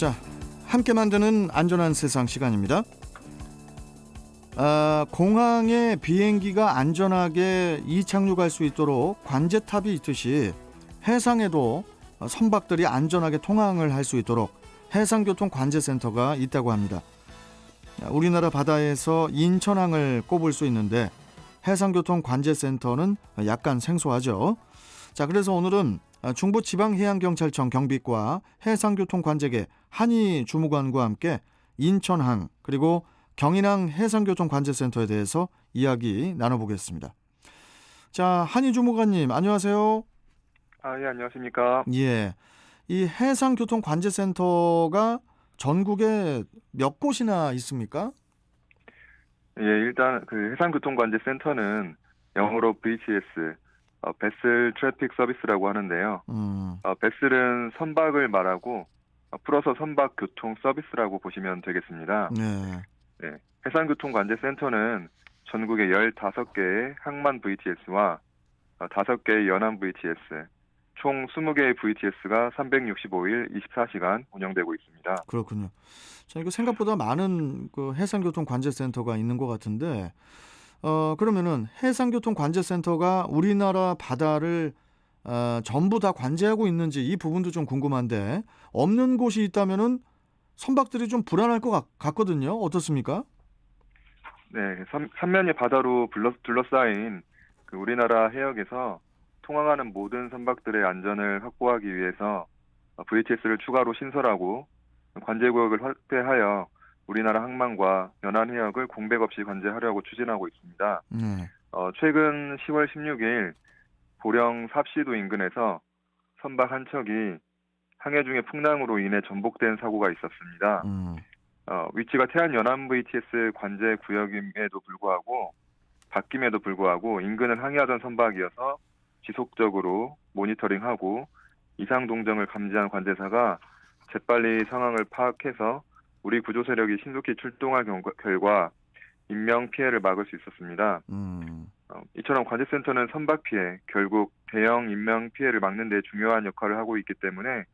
자, 함께 만드는 안전한 세상 시간입니다. 아, 공항에 비행기가 안전하게 이착륙할 수 있도록 관제탑이 있듯이 해상에도 선박들이 안전하게 통항을 할 수 있도록 해상교통관제센터가 있다고 합니다. 우리나라 바다에서 인천항을 꼽을 수 있는데 해상교통관제센터는 약간 생소하죠. 자, 그래서 오늘은 중부지방해양경찰청 경비과 해상교통관제계 한희 주무관과 함께 인천항 그리고 경인항 해상교통관제센터에 대해서 이야기 나눠보겠습니다. 자, 한희 주무관님 안녕하세요. 아, 예, 안녕하십니까. 예, 이 해상교통관제센터가 전국에 몇 곳이나 있습니까? 예, 일단 그 해상교통관제센터는 영어로 VTS, 어, 베슬 트래픽 서비스라고 하는데요. 음, 어, 베슬은 선박을 말하고 어, 풀어서 선박 교통 서비스라고 보시면 되겠습니다. 네, 네, 해상교통관제센터는 전국에 15개의 항만 VTS와 어, 5개의 연안 VTS, 총 20개의 VTS가 365일 24시간 운영되고 있습니다. 그렇군요. 자, 이거 생각보다 많은 그 해상교통관제센터가 있는 것 같은데, 어 그러면은 해상교통관제센터가 우리나라 바다를 어, 전부 다 관제하고 있는지 이 부분도 좀 궁금한데 없는 곳이 있다면은 선박들이 좀 불안할 것 같, 같거든요. 어떻습니까? 네, 삼, 삼면이 바다로 둘러, 둘러싸인 그 우리나라 해역에서 통항하는 모든 선박들의 안전을 확보하기 위해서 어, VTS를 추가로 신설하고 관제구역을 확대하여 우리나라 항만과 연안 해역을 공백 없이 관제하려고 추진하고 있습니다. 네. 어, 최근 10월 16일 보령 삽시도 인근에서 선박 한 척이 항해 중에 풍랑으로 인해 전복된 사고가 있었습니다. 음, 어, 위치가 태안 연안 VTS 관제 구역임에도 불구하고 바뀜에도 불구하고 인근을 항해하던 선박이어서 지속적으로 모니터링하고 이상 동정을 감지한 관제사가 재빨리 상황을 파악해서 우리 구조 세력이 신속히 경우, 결과 인명 피해를 막을 수 있었습니다. 음, 어, 이처럼 관제센터는 선박 피해, 결국 대형 인명 피해를 막는 데 중요한 역할을 하고 있기 때문에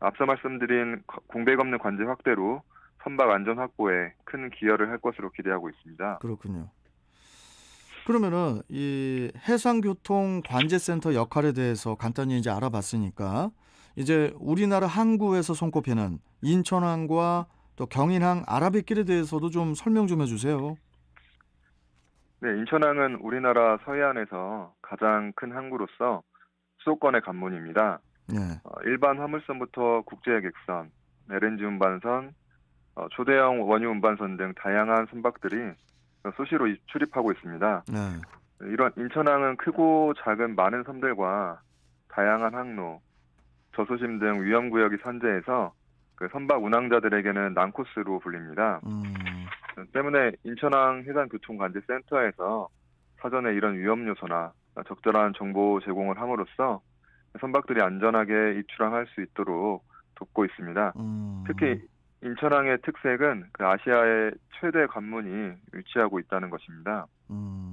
앞서 말씀드린 거- 공백 없는 관제 확대로 선박 안전 확보에 큰 기여를 할 것으로 기대하고 있습니다. 그렇군요. 그러면은 이 해상교통 관제센터 역할에 대해서 간단히 이제 알아봤으니까 이제 우리나라 항구에서 손꼽히는 인천항과 또 경인항 아라뱃길에 대해서도 좀 설명 좀 해주세요. 네, 인천항은 우리나라 서해안에서 가장 큰 항구로서 수도권의 관문입니다. 네. 어, 일반 화물선부터 국제여객선, LNG 운반선, 어, 초대형 원유 운반선 등 다양한 선박들이 수시로 이- 출입하고 있습니다. 네. 이런 인천항은 크고 작은 많은 섬들과 다양한 항로, 저수심 등 위험 구역이 산재해서 그 선박 운항자들에게는 난코스로 불립니다. 음, 때문에 인천항 해상교통관제센터에서 사전에 이런 위험 요소나 적절한 정보 제공을 함으로써 선박들이 안전하게 입출항할 수 있도록 돕고 있습니다. 음. 특히 인천항의 특색은 그 아시아의 최대 관문이 위치하고 있다는 것입니다. 음.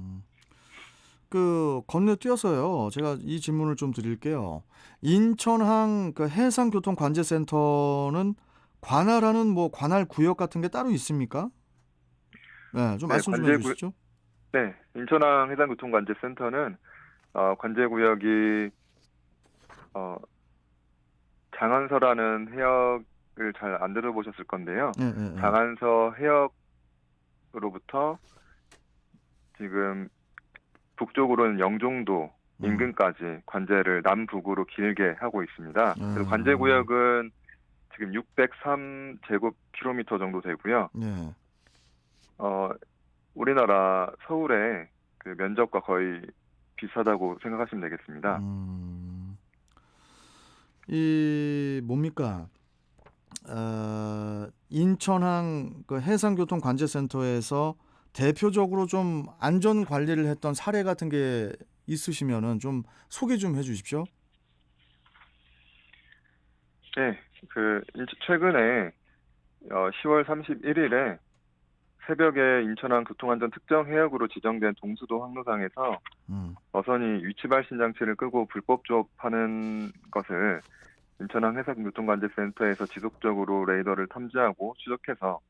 그 건너뛰어서요. 제가 이 질문을 좀 드릴게요. 인천항 그 해상교통관제센터는 관할하는 뭐 관할 구역 같은 게 따로 있습니까? 네, 좀 네, 말씀 좀 관제 구- 해주시죠. 네, 인천항 해상교통관제센터는 어, 관제구역이 어, 장안서라는 해역을 잘 안 들어보셨을 건데요. 네, 네, 네. 장안서 해역으로부터 지금 북쪽으로는 영종도 음. 인근까지 관제를 남북으로 길게 하고 있습니다. 음. 그래서 관제 구역은 지금 603 제곱킬로미터 정도 되고요. 네. 어, 우리나라 서울의 그 면적과 거의 비슷하다고 생각하시면 되겠습니다. 음, 이 뭡니까? 어, 인천항 그 해상교통관제센터에서 대표적으로 좀 안전 관리를 했던 사례 같은 게 있으시면은 좀 소개 좀 해주십시오. 네, 그 인- 최근에 어, 10월 31일에 새벽에 인천항 교통안전 특정 해역으로 지정된 동수도 항로상에서 음, 어선이 위치 발신 장치를 끄고 불법 조업하는 것을 인천항 해상교통관제센터에서 지속적으로 레이더를 탐지하고 추적해서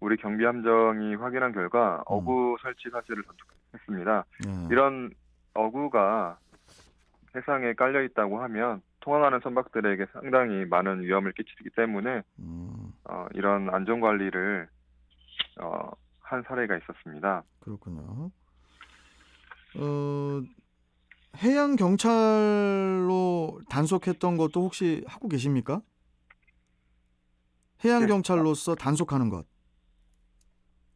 우리 경비함정이 확인한 결과 어구 설치 사실을 전했습니다. 예. 이런 어구가 해상에 깔려 있다고 하면 통항하는 선박들에게 상당히 많은 위험을 끼치기 때문에 음, 어, 이런 안전 관리를 어, 한 사례가 있었습니다. 그렇군요. 어, 해양 경찰로 단속했던 것도 혹시 하고 계십니까? 해양 네. 경찰로서 단속하는 것.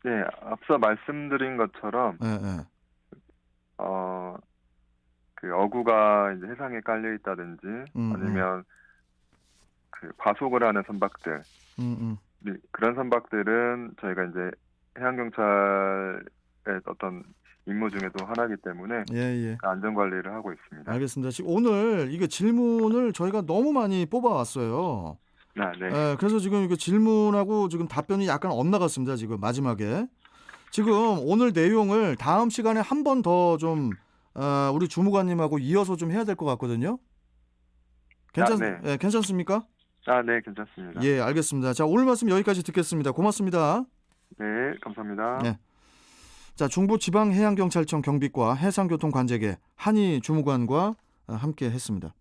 네, 앞서 말씀드린 것처럼 예, 예. 어, 그 어구가 이제 해상에 깔려 있다든지 음, 아니면 그 과속을 하는 선박들 음, 음. 네, 그런 선박들은 저희가 이제 해양 경찰의 어떤 임무 중에도 하나이기 때문에 예, 예. 안전 관리를 하고 있습니다. 알겠습니다. 지금 오늘 이게 질문을 저희가 너무 많이 뽑아왔어요. 아, 네. 예, 그래서 지금 이거 질문하고 지금 답변이 약간 엇나갔습니다. 지금 마지막에. 지금 오늘 내용을 다음 시간에 한 번 더좀 어, 우리 주무관님하고 이어서 좀 해야 될 것 같거든요. 괜찮, 아, 네. 예, 괜찮습니까? 아, 네, 괜찮습니다. 예, 알겠습니다. 자, 오늘 말씀 여기까지 듣겠습니다. 고맙습니다. 네, 감사합니다. 네. 자, 중부지방해양경찰청 경비과 해상교통관제계 한희 주무관과 어, 함께 했습니다.